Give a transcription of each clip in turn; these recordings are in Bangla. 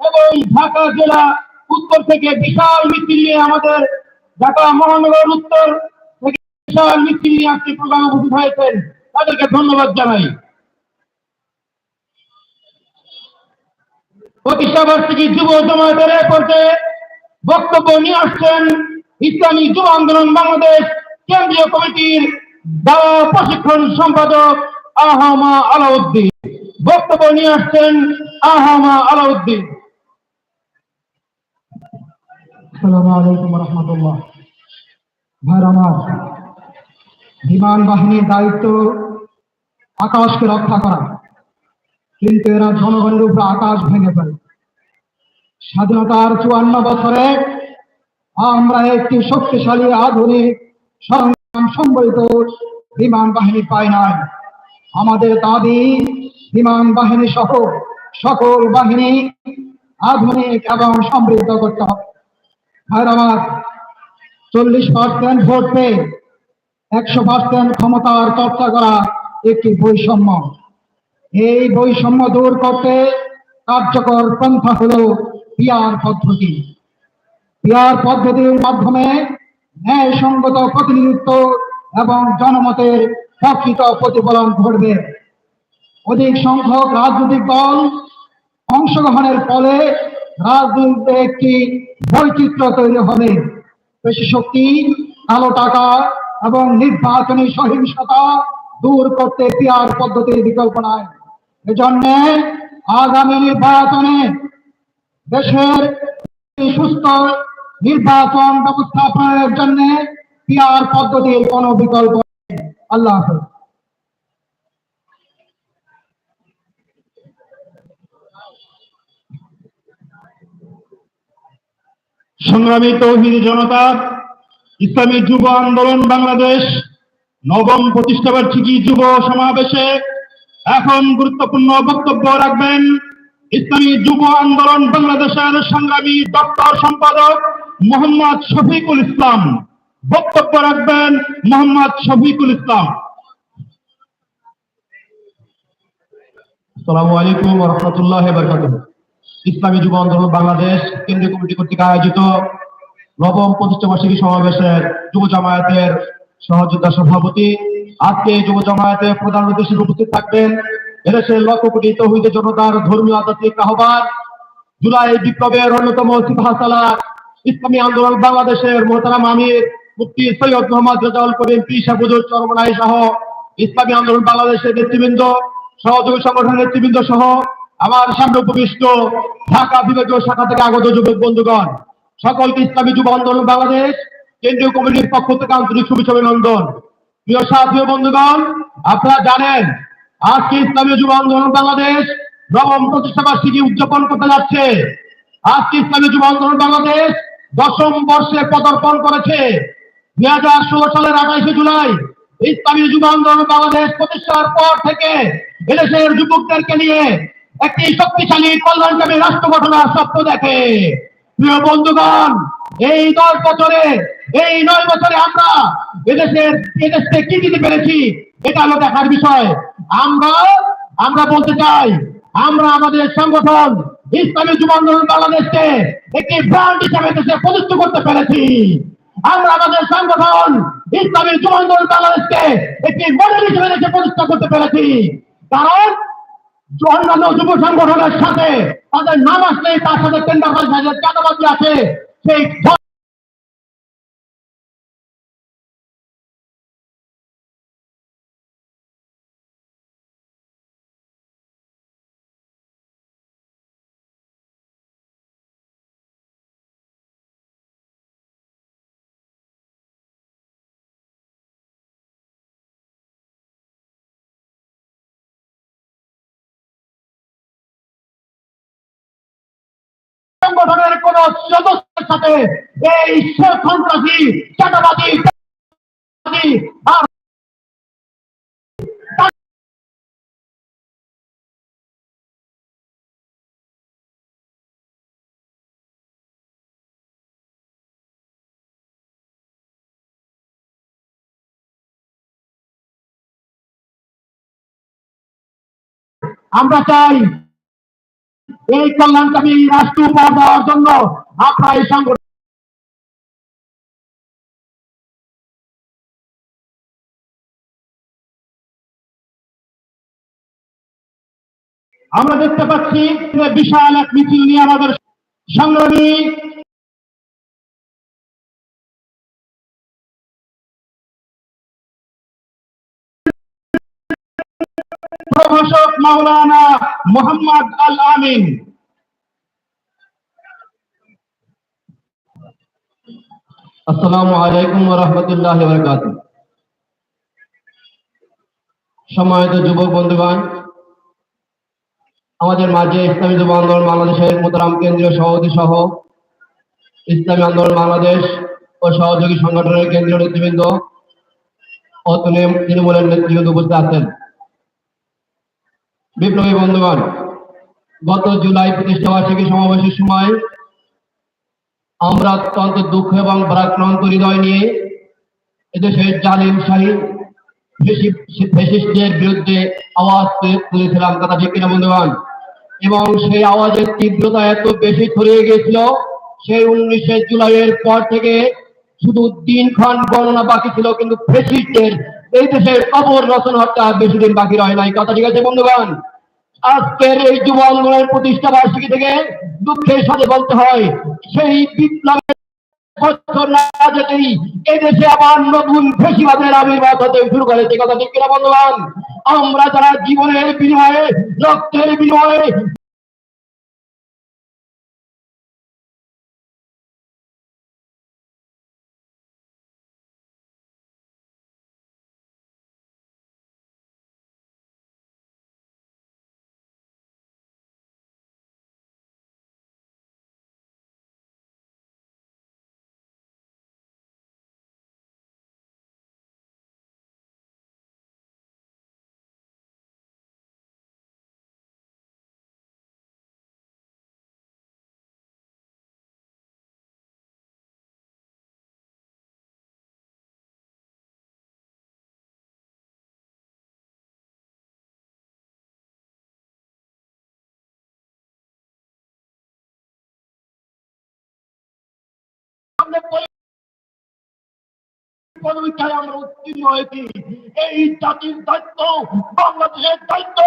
এবং ঢাকা জেলা উত্তর থেকে বিশাল মিছিল নিয়ে আমাদের ঢাকা মহানগর উত্তর থেকে বিশাল মিছিল নিয়ে আজকে প্রোগ্রামে উপস্থিত হয়েছেন। তাদেরকে ধন্যবাদ জানাই। প্রতিষ্ঠা বার্ষিকী যুব জমায়েতের এ পর্যায়ে বক্তব্য নিয়ে আসছেন ইসলামী যুব আন্দোলন বাংলাদেশ কেন্দ্রীয় কমিটির দাওয়া প্রশিক্ষণ সম্পাদক আহমা আলাউদ্দিন। বক্তব্য নিয়ে আসছেন আহমা আলাউদ্দিন। বিমান বাহিনীর দায়িত্ব আকাশকে রক্ষা করা, কিন্তু এরা জনগণের উপরে আকাশ ভেঙে ফেলে স্বাধীনতার চুয়ান্ন বছরে আমরা একটি শক্তিশালী আধুনিক সরঞ্জাম সম্বলিত বিমান বাহিনী পাই নাই। আমাদের দাবি, বিমান বাহিনী সহ সকল বাহিনী আধুনিক এবং সমৃদ্ধ করতে হবে। আমার চল্লিশ পার্সেন্ট ভোট পেয়ে একশো পার্সেন্ট ক্ষমতার চর্চা করা একটি বৈষম্য। এই বৈষম্য দূর করতে কার্যকর পন্থা হল পিয়ার পদ্ধতি। পিয়ার পদ্ধতির মাধ্যমে ন্যায়সঙ্গত প্রতিনিধিত্ব এবং জনমতের প্রকৃত প্রতিফলন ঘটবে। অধিক সংখ্যক রাজনৈতিক দল অংশগ্রহণের ফলে রাজনীতিতে একটি বৈচিত্র্য তৈরি হবে। পেশি শক্তি, কালো টাকা এবং নির্বাচনী সহিংসতা দূর করতে পিয়ার পদ্ধতির বিকল্প এজন্য আগামী নির্বাচনে দেশের সুস্থ নির্বাচন ব্যবস্থাপনের জন্য পিয়ার পদ্ধতির কোনো বিকল্প নেই। আল্লাহ হাফেজ। সংগ্রামী তৌহিদ জনতা, ইসলামী যুব আন্দোলন বাংলাদেশ, নবম প্রতিষ্ঠা বার্ষিকী যুব সমাবেশে এখন গুরুত্বপূর্ণ বক্তব্য রাখবেন ইসলামী যুব আন্দোলন বাংলাদেশের সংগ্রামী দপ্তর সম্পাদক মোহাম্মদ শফিকুল ইসলাম। বক্তব্য রাখবেন মোহাম্মদ শফিকুল ইসলাম। আসসালামু আলাইকুম রহমতুল্লাহ বরকাতুহ। ইসলামী যুব আন্দোলন বাংলাদেশ কেন্দ্রীয় কমিটি কর্তৃক আয়োজিত নবম প্রতিষ্ঠা বার্ষিকী সমাবেশের যুব জামায়াতের সহযোদ্ধা সভাপতি। আজকে যুব জামায়াতের প্রধান অতিথি উপস্থিত থাকবেন। এদেশের লক্ষ কোটি তৌহিদ জনতার ধর্মীয় আধ্যাত্মিক আহ্বান। জুলাই বিপ্লবের অন্যতম সিপাহাসালার ইসলামী আন্দোলন বাংলাদেশের মোহতারাম আমির মুফতি সৈয়দ মোহাম্মদ রেজাউল করিম পি সাবুদুর চরমনাই সহ ইসলামী আন্দোলন বাংলাদেশের নেতৃবৃন্দ, সহযোগী সংগঠনের নেতৃবৃন্দ সহ আমার সামনে উপবিষ্ট ঢাকা বিভাগীয় শাখা থেকে আগত যুবক বন্ধুগণ, সকলকে ইসলামী যুব আন্দোলন বাংলাদেশ, কেন্দ্রীয় কমিটির পক্ষ থেকে আন্তরিক শুভেচ্ছা অভিনন্দন। প্রিয় সাথী বন্ধুগণ, আপনারা জানেন, আজকে ইসলামী যুব আন্দোলন বাংলাদেশ নবম প্রতিষ্ঠা বার্ষিকী উদযাপন করতে যাচ্ছে। আজকে ইসলামী যুব আন্দোলন বাংলাদেশ দশম বর্ষে পদার্পণ করেছে। দুই হাজার ষোলো সালের আঠাইশে জুলাই ইসলামী যুব আন্দোলন বাংলাদেশ প্রতিষ্ঠার পর থেকে এদেশের যুবকদেরকে নিয়ে একটি শক্তিশালী কল্যাণকামী রাষ্ট্র গঠনের স্বপ্ন দেখে। প্রিয় বন্ধুগণ, এই দশ বছরে, এই নয় বছরে আমরা এদেশের, এদেশকে কি দিতে পেরেছি এটা হলো দেখার বিষয়। আমরা আমরা বলতে চাই, আমরা আমাদের সংগঠন ইসলামী যুব আন্দোলন বাংলাদেশকে একটি ব্র্যান্ড হিসাবে দেশে প্রতিষ্ঠা করতে পেরেছি। আমরা আমাদের সংগঠন ইসলামী যুব আন্দোলন বাংলাদেশকে একটি মডেল হিসেবে দেশে প্রতিষ্ঠা করতে পেরেছি। কারণ অন্যান্য যুব সংগঠনের সাথে তাদের নাম আসলে তার সাথে টেন্ডার চাঁদাবাজি আছে। সেই সংগঠনের কোন সদস্যের সাথে এই সন্ত্রাসী চাঁদাবাদী আমরা চাই এই কল্যাণকামী রাষ্ট্র উপহার দেওয়ার জন্য আপনার এই সংগঠন আমরা দেখতে পাচ্ছি বিশাল এক মিছিল নিয়ে আমাদের সংগ্রামী প্রভাষক মাওলানা মোহাম্মদ আল আমিন আসসালামু আলাইকুম ওয়া রাহমাতুল্লাহি ওয়া বারাকাতুহু। সম্মানিত যুবক বন্ধুগণ, আমাদের মাঝে ইসলামী যুব আন্দোলন বাংলাদেশের মোতারাম কেন্দ্রীয় সভাপতি সহ ইসলামী আন্দোলন বাংলাদেশ ও সহযোগী সংগঠনের কেন্দ্রীয় নেতৃবৃন্দ ও তৃণমূলের নেতৃবৃন্দ উপস্থিত আছেন। বিপ্লবী বন্ধুগণ, গত জুলাই প্রতিষ্ঠা বার্ষিকী সমাবেশের সময় আমরা অত্যন্ত দুঃখ এবং ভারাক্রান্ত হৃদয় নিয়ে এদেশের জালিম শাহী ফেসিস্টের বিরুদ্ধে আওয়াজ তুলে- তুলেছিলাম, কথা ঠিক কিনা বন্ধুগণ? এবং সেই আওয়াজের তীব্রতা এত বেশি ছড়িয়ে গিয়েছিল, সেই উনিশে জুলাইয়ের পর থেকে শুধু দিনক্ষণ গণনা বাকি ছিল, কিন্তু ফেসিস্টের এই দেশের কবর রচন হত্যা বেশি দিন বাকি রয় নাই। কথা ঠিক আছে, বন্ধুগণ? আজকের এই যুব আন্দোলনের প্রতিষ্ঠা বার্ষিকী থেকে দুঃখের সাথে বলতে হয়, সেই বিপ্লবের আমরা যারা জীবনের বিনিময়ে, রক্তের বিনিময়ে পদবিকায় আমরা উত্তীর্ণ হয়েছি। এই জাতির দায়িত্ব, বাংলাদেশের দায়িত্ব।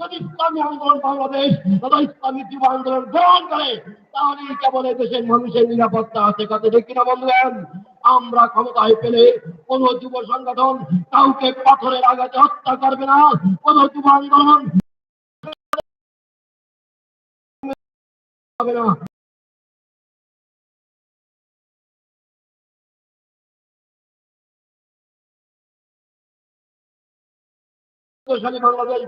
যদি ইসলামী আন্দোলন বাংলাদেশ তথা ইসলামী যুব আন্দোলন গ্রহণ করে তাহলেই কেবল দেশের মানুষের নিরাপত্তা আছে কত ঠিক কিনা বন্ধুগণ? আমরা ক্ষমতায় পেলে কোন যুব সংগঠন কাউকে পাথরের আঘাতে হত্যা করবে না। কোন যুব আন্দোলন না। বাংলাদেশ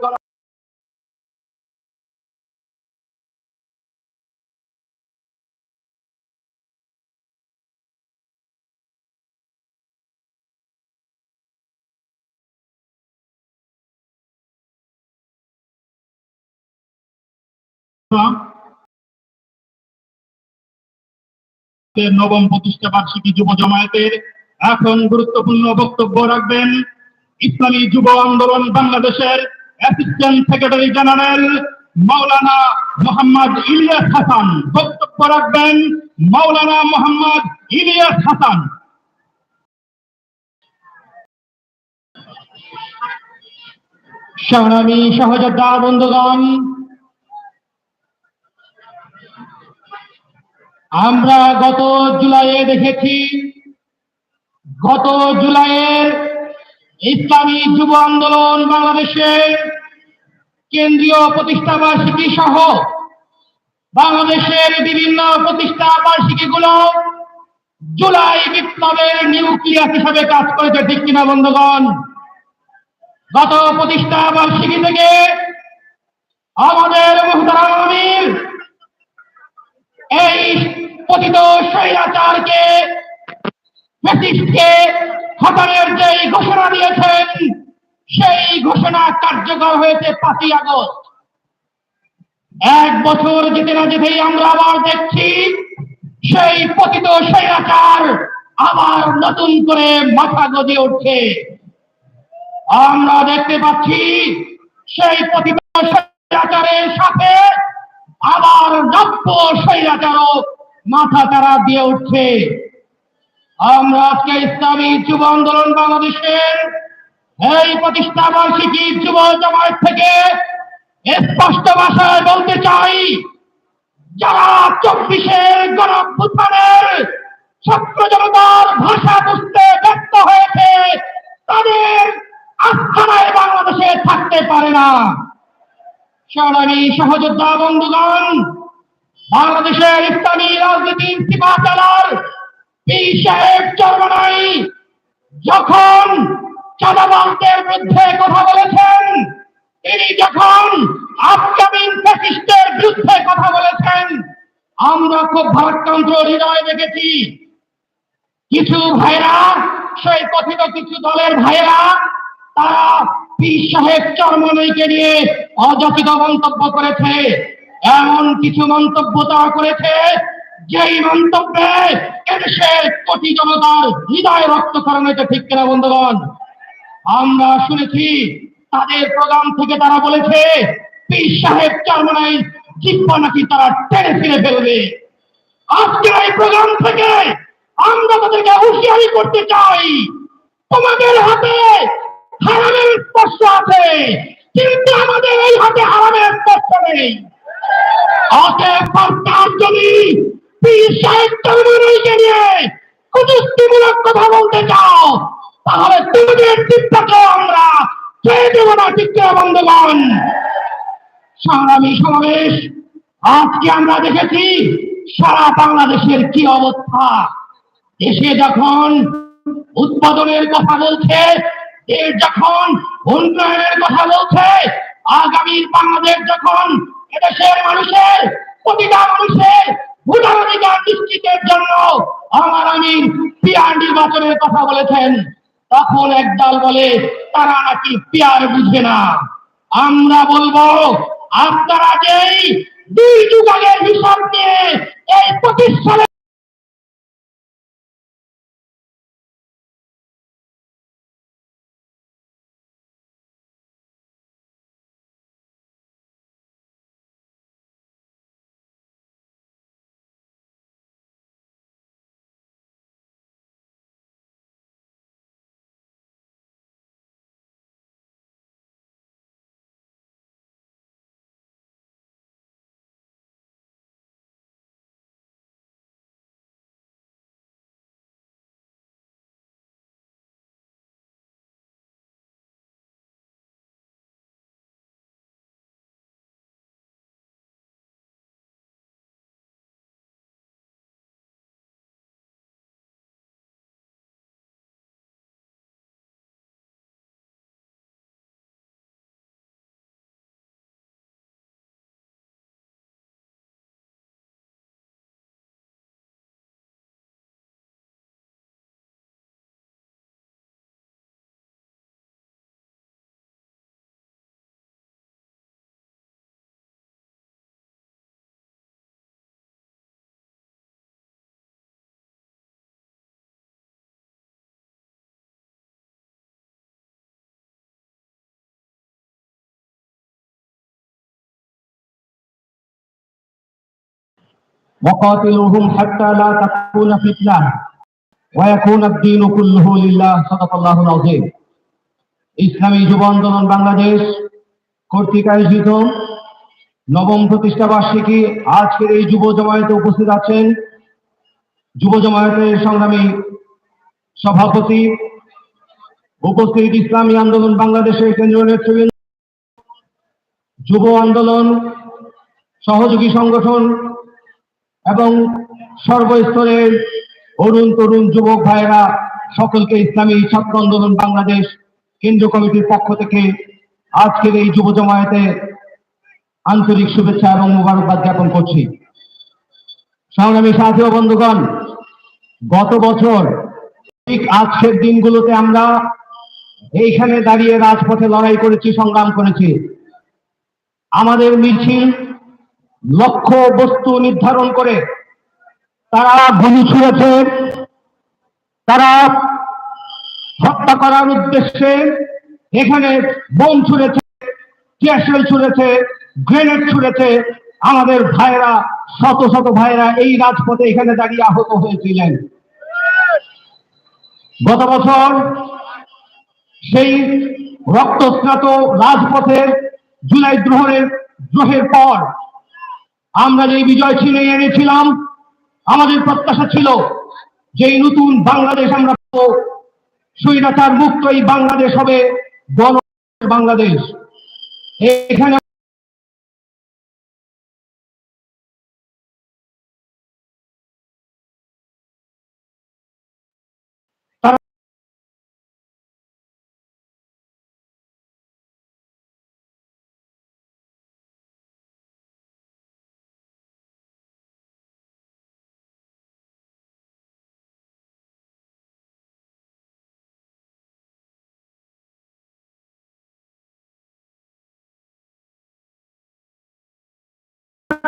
নবম প্রতিষ্ঠা বার্ষিকী যুব জমায়েতের এখন গুরুত্বপূর্ণ বক্তব্য রাখবেন ইসলামী যুব আন্দোলন বাংলাদেশের assistant secretary general Maulana Mohammad Ilias Hasan. বক্তব্য রাখবেন মাওলানা মোহাম্মদ ইলিয়াস হাসান। সংগ্রামী সহযোদ্ধা বন্ধুগণ, আমরা গত জুলাইয়ে দেখেছি, গত জুলাইয়ের ইসলামী যুব আন্দোলন বাংলাদেশের কেন্দ্রীয় প্রতিষ্ঠা বার্ষিকী সহ বাংলাদেশের বিভিন্ন প্রতিষ্ঠা বার্ষিকী গুলো জুলাই বিপ্লবের নিউক্লিয়াস হিসাবে কাজ করেছে, ঠিক কিনা বন্ধুগণ? গত প্রতিষ্ঠা বার্ষিকী থেকে আমাদের মুহতারাম এই পতিত স্বৈরাচারকে হটানোর যে ঘোষণা দিয়েছেন, সেই ঘোষণা কার্যকর হয়েছে পাঁচই আগস্ট। এক বছর যেতে না যেতেই আমরা আবার দেখছি, সেই পতিত স্বৈরাচার আবার নতুন করে মাথা গজিয়ে উঠছে। আমরা দেখতে পাচ্ছি, সেই পতিত স্বৈরাচারের সাথে আবার প্রাপ্য স্বৈরাচারও মাথা তারা দিয়ে উঠছে। আমরা আজকে ইসলামী যুব আন্দোলন বাংলাদেশের এই প্রতিষ্ঠা বার্ষিকী যুব জামায়াত থেকে স্পষ্ট ভাষায় বলতে চাই, যারা চব্বিশের গণভ্যুত্থানের ছাত্র জনতার ভাষা বুঝতে ব্যর্থ হয়েছে, তাদের আস্থানায় বাংলাদেশে থাকতে পারে না। সংগ্রামী সহযোদ্ধা বন্ধুগণ, বাংলাদেশের ইসলামী রাজনীতির সীমা চালার পীর সাহেব চরমনাই যখন চাঁদাবাসদের বিরুদ্ধে কথা বলেছেন, তিনি যখন আপকামিং ফ্যাসিস্টের বিরুদ্ধে কথা বলেছেন, আমরা খুব ভারাক্রান্ত হৃদয় দেখেছি। কিছু ভাইরা, সেই কথিত কিছু দলের ভাইরা তারা পীর সাহেব চরমনইকে নিয়ে অযাচিত মন্তব্য করেছে। এমন কিছু মন্তব্য তারা করেছে যেই মন্তব্যে এদেশের কোটি জনতার হৃদয় রক্ত করানোটা ঠিক কিনা বন্ধুগণ? আমরা শুনেছি, তাদের প্রোগ্রাম থেকে তারা বলেছে, পীর সাহেব চরমনাই জিব্বা নাকি তারা টেনে ফিরে ফেলবে। আজকের এই প্রোগ্রাম থেকে আমরা তাদেরকে হুঁশিয়ারি করতে চাই। তোমাদের হাতে হারামের স্পর্শ আছে, কিন্তু আমাদের এই হাতে হারামের স্পর্শ নেই। অতএব সরকার যদি কথা বলতে চাও। আমরা সমাবেশ, আজকে আমরা দেখেছি সারা বাংলাদেশের কি অবস্থা। দেশে যখন উৎপাদনের কথা বলছে, দেশ যখন উন্নয়নের কথা বলছে, আগামীর বাংলাদেশ যখন এদেশের মানুষের প্রতিটা মানুষের আমার আমি নির্বাচনের কথা বলেছেন, তখন একদল বলে, তারা নাকি পিয়ার বুঝবে না। আমরা বলব, আপনারা যেই দুই যুগ আগের এই পঁচিশ সালে وقاتلوهم حتى لا تكون فتنة ويكون الدين كله لله صدق الله العظيم ইসলামী যুব আন্দোলন বাংলাদেশ কর্তৃক আয়োজিত নবম প্রতিষ্ঠা বার্ষিকী আজকের এই যুব জমায়েতে উপস্থিত আছেন যুব জমায়েতের সংগ্রামী সভাপতি উপস্থিত ইসলামী আন্দোলন বাংলাদেশের কেন্দ্রীয় নেতৃবৃন্দ যুব আন্দোলন সহযোগী সংগঠন এবং সর্বস্তরের অরুণ তরুণ যুবক ভাইরা সকলকে ইসলামী ছাত্র আন্দোলন বাংলাদেশ কেন্দ্রীয় কমিটির পক্ষ থেকে আজকের এই যুব জমায়েতে আন্তরিক শুভেচ্ছা এবং মোবারকবাদ জ্ঞাপন করছি। সংগ্রামী সাথী বন্ধুগণ, গত বছর ঠিক আজকের দিনগুলোতে আমরা এইখানে দাঁড়িয়ে রাজপথে লড়াই করেছি, সংগ্রাম করেছি। আমাদের মিছিল লক্ষ্য বস্তু নির্ধারণ করে তারা গুলি ছুঁড়েছে, তারা হত্যা করার উদ্দেশ্যে এখানে বোম ছুঁড়েছে টিয়ারশেল ছুঁড়েছে, গ্রেনেড ছুঁড়েছে। আমাদের ভাইরা শত শত ভাইরা এই রাজপথে এখানে দাঁড়িয়ে আহত হয়েছিলেন। গত বছর সেই রক্তস্নাত রাজপথের জুলাই গ্রহণের দ্রোহের পর আমরা যে বিজয় ছিনিয়ে এনেছিলাম, আমাদের প্রত্যাশা ছিল যে নতুন বাংলাদেশ আমরা সুইনাচার মুক্ত এই বাংলাদেশ হবে গণ বাংলাদেশ এখানে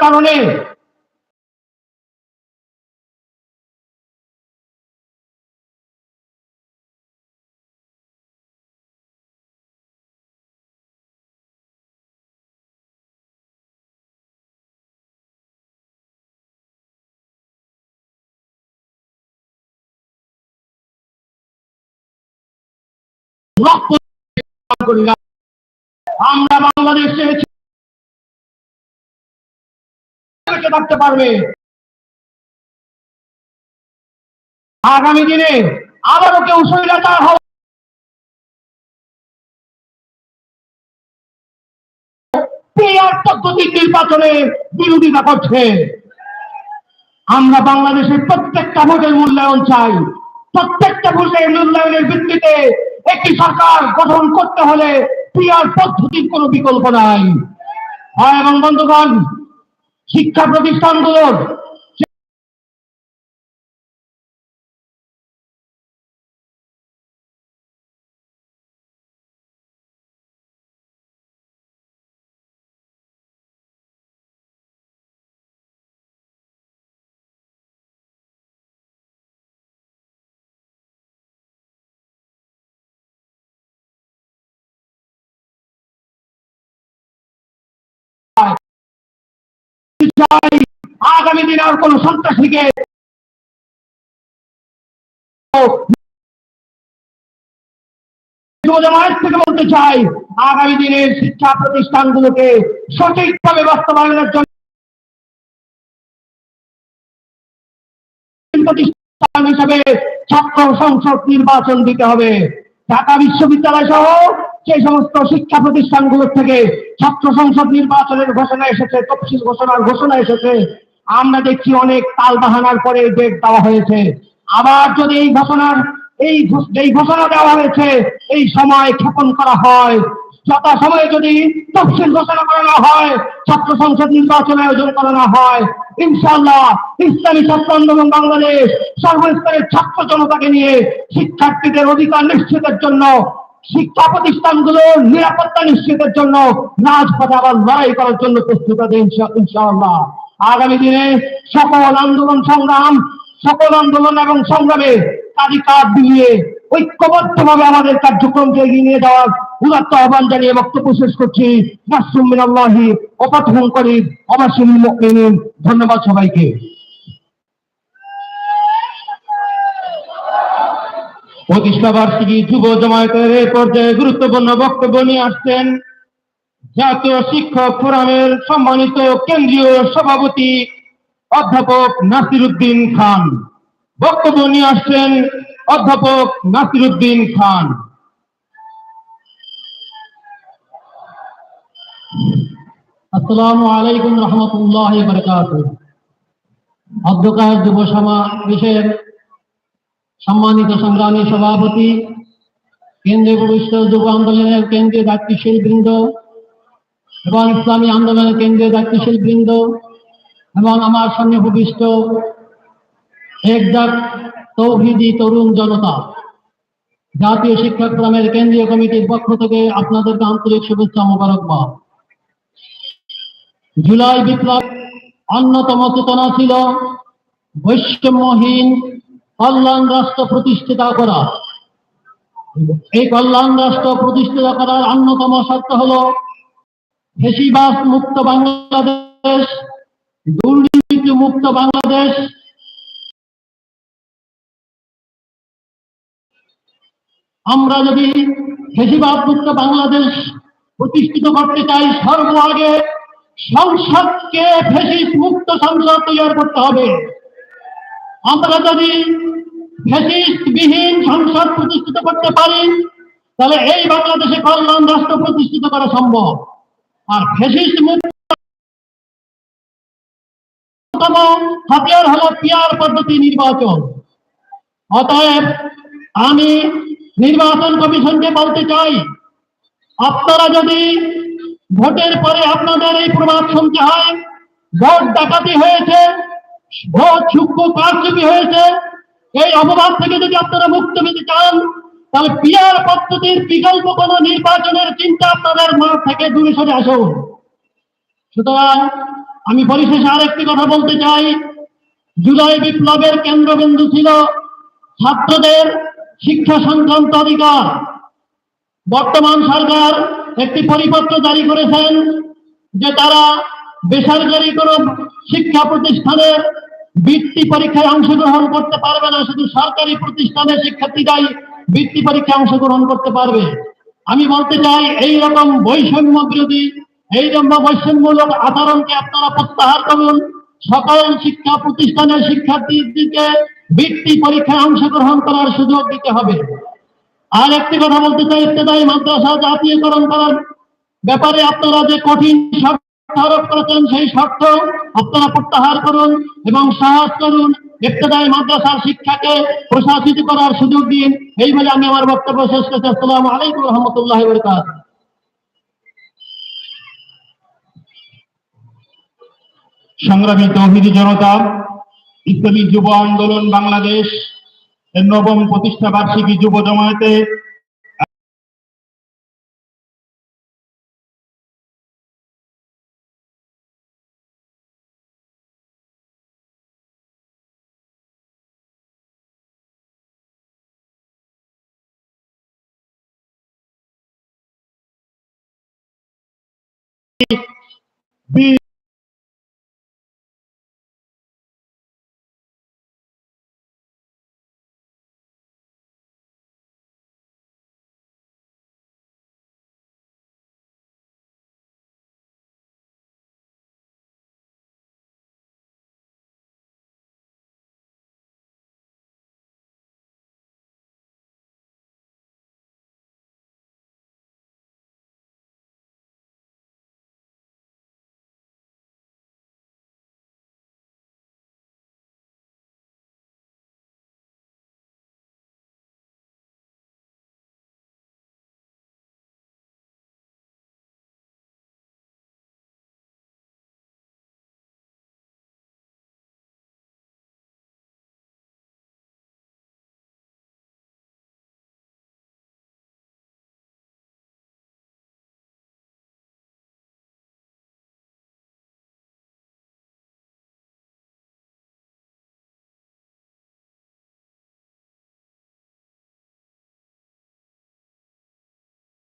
কারণে। আমরা বাংলাদেশ বেঁচে থাকতে পারবে। আগামী দিনে আবারও কেউ স্বৈরাচার হবে। নির্বাচনে বিরোধিতা করছে। আমরা বাংলাদেশের প্রত্যেকটা ভোটের মূল্যায়ন চাই। প্রত্যেকটা ভোটের মূল্যায়নের ভিত্তিতে একটি সরকার গঠন করতে হলে পিআর পদ্ধতির কোনো বিকল্প নাই। এবং বন্ধুগণ শিক্ষা প্রতিষ্ঠানগুলোর আগামী কোন সন্ত্রাসীকে বলতে চাই, আগামী দিনের শিক্ষা প্রতিষ্ঠানগুলোকে সঠিকভাবে বাস্তবায়নের জন্য প্রতিষ্ঠান হিসাবে ছাত্র সংসদ নির্বাচন দিতে হবে। ঢাকা বিশ্ববিদ্যালয় সহ সেই সমস্ত শিক্ষা প্রতিষ্ঠানগুলোর থেকে ছাত্র সংসদ নির্বাচনের ঘোষণা এসেছে, তফসিল ঘোষণার ঘোষণা এসেছে আমরা দেখছি অনেক তাল বাহানার পরে ডেট দেওয়া হয়েছে। আবার যদি এই ঘোষণার এই যেই ঘোষণা দেওয়া হয়েছে, এই সময় ক্ষেপণ করা হয়। যথা সময়ে যদি তফসিল ঘোষণা করানো হয়, ছাত্র সংসদ নির্বাচন আয়োজন করানো হয়, ইনশাআল্লাহ ইসলামী ছাত্র আন্দোলন বাংলাদেশ সর্বস্তরের ছাত্র জনতাকে নিয়ে শিক্ষার্থীদের অধিকার নিশ্চিতের জন্য, শিক্ষা প্রতিষ্ঠানগুলোর নিরাপত্তা নিশ্চিতের জন্য রাজপথে আবার লড়াই করার জন্য প্রস্তুত আছে ইনশা- ইনশাআল্লাহ। আগামী দিনে সকল আন্দোলন সংগ্রাম, সকল আন্দোলন এবং সংগ্রামে কাঁধে কাঁধ মিলিয়ে ঐক্যবদ্ধভাবে আমাদের কার্যক্রমকে এগিয়ে নিয়ে যাওয়ার উদাত্ত আহ্বান জানিয়ে বক্তব্য শেষ করছি। নাসরুম মিনাল্লাহি অপাথন করি অবাসিন মুমিনিন। ধন্যবাদ সবাইকে। প্রতিষ্ঠা বার্ষিকী যুব জামায়াতের এই পর্যায়ে গুরুত্বপূর্ণ বক্তব্য নিয়ে আসছেন জাতীয় শিক্ষক ফোরামের সম্মানিত কেন্দ্রীয় সভাপতি অধ্যাপক নাসির উদ্দিন খান। বক্তব্য নিয়ে আসছেন অধ্যাপক নাসির উদ্দিন খান। আসসালামু আলাইকুম রহমতুল্লাহ অধ্যকার যুব সমাবেশের সম্মানিত সংগ্রামী সভাপতি, কেন্দ্রীয় ভবিষ্যৎ যুব আন্দোলনের কেন্দ্রীয় দায়িত্বশীল বৃন্দ এবং ইসলামী আন্দোলনের কেন্দ্রীয় দায়িত্বশীল বৃন্দ এবং আমার সঙ্গে ভবিষ্ঠ একজাক তৌহিদি তরুণ জনতা জাতীয় শিক্ষাক্রমের কেন্দ্রীয় কমিটির পক্ষ থেকে আপনাদেরকে আন্তরিক শুভেচ্ছা মোবারকবাদ। জুলাই বিপ্লব অন্যতম চেতনা ছিল বৈষম্যহীন কল্যাণ রাষ্ট্র প্রতিষ্ঠিতা করা। এই কল্যাণ রাষ্ট্র প্রতিষ্ঠিত করার অন্যতম শর্ত হল বেশিবাস মুক্ত বাংলাদেশ, দুর্নীতি মুক্ত বাংলাদেশ। আমরা যদি ফেসিবাদ মুক্ত বাংলাদেশ প্রতিষ্ঠিত করতে চাই, সর্ব আগে সংসদকে ফেসিস মুক্ত সংসদ তৈরি করতে হবে। আমরা যদি ফেসিস্ট বিহীন সংসদ প্রতিষ্ঠিত করতে পারি, তাহলে এই বাংলাদেশে কল্যাণ রাষ্ট্র প্রতিষ্ঠিত করা সম্ভব। আর মুক্ত হাতিয়ার হলো পিয়ার পদ্ধতি নির্বাচন। অতএব আমি নির্বাচন কমিশনকে বলতে চাই, আপনারা যদি ভোটের পরে আপনাদের এই প্রভাব শুনতে হয়, ভোট ডাকাতি হয়েছে, ভোট সূক্ষ্ম কারচুপি হয়েছে, এই অপবাদ থেকে যদি আপনারা মুক্ত পেতে চান তাহলে পিয়ার পদ্ধতির বিকল্প কোন নির্বাচনের চিন্তা আপনাদের মাঠ থেকে দূরে সরে আসুন। সুতরাং আমি পরিশেষে আরেকটি কথা বলতে চাই। জুলাই বিপ্লবের কেন্দ্রবিন্দু ছিল ছাত্রদের শিক্ষা সংক্রান্ত অধিকার। বর্তমান সরকার একটি পরিপত্র জারি করেছেন যে তারা বেসরকারি কোন শিক্ষা প্রতিষ্ঠানের বৃত্তি পরীক্ষায় অংশগ্রহণ করতে পারবে না, শুধু সরকারি প্রতিষ্ঠানের শিক্ষার্থীরাই বৃত্তি পরীক্ষায় অংশগ্রহণ করতে পারবে। আমি বলতে চাই এই রকম বৈষম্য বিরোধী এই রকম বৈষম্যমূলক আচরণকে আপনারা প্রত্যাহার করুন। সকল শিক্ষা প্রতিষ্ঠানের শিক্ষার্থীদেরকে বৃত্তি পরীক্ষায় অংশগ্রহণ করার সুযোগ দিতে হবে। আর একটি কথা বলতে চাই ইত্তেদায়ী মাদ্রাসা জাতীয়করণ করার ব্যাপারে আপনারা যে কঠিন শর্ত আরোপ করেছেন, সেই শর্ত আপনারা প্রত্যাহার করুন এবং সাহস করুন। ইত্তেদায়ী মাদ্রাসার শিক্ষাকে প্রশাসিত করার সুযোগ দিন এই বলে আমি আমার বক্তব্য শেষ করছি। আসসালামু আলাইকুম রহমতুল্লাহ সংগ্রামী তৌহিদি জনতা, ইসলামী যুব আন্দোলন বাংলাদেশ নবম প্রতিষ্ঠা বার্ষিকী যুব জমায়েতে three